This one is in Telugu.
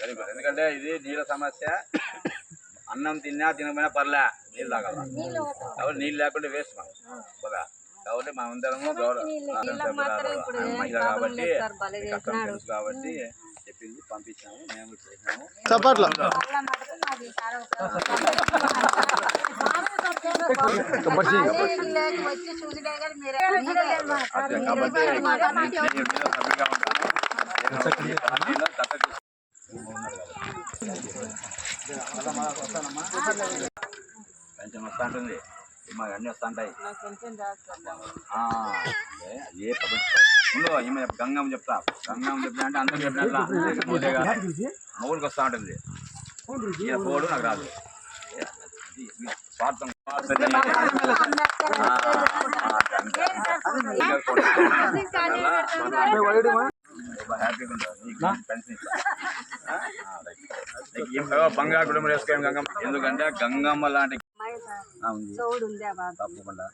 వెరీ గుడ్ ఎందుకంటే ఇది నీళ్ళ సమస్య. అన్నం తిన్నా తినకపోయినా పర్లే నీళ్ళు తాగాల. కాబట్టి నీళ్ళు లేకుంటే వేస్ట్ మనం. కదా? కాబట్టి మనం అందరము మహిళ కాబట్టి తెలుసు కాబట్టి చెప్పింది పంపించాము మేము చేసినాము. చప్పట్లు. కాబట్టి పెన్షన్ వస్తా ఉంటుంది మాకు అన్నీ వస్తా ఉంటాయి ఆ, ఏ, ప్రభుత్వం ఈమె గంగమ్మ చెప్తా గంగమ్మ చెప్తా అంటే అందరూ చెప్పినట్లా మౌలికి వస్తూ ఉంటుంది ఈయన పోడు నాకు రాదు స్వార్థం. హ్యాపీగా ఉంటారు నీకు పెన్షన్ బంగారు కుటుంబం వేసుకోండి గంగమ్మ? ఎందుకంటే గంగమ్మ లాంటి తప్పకుండా.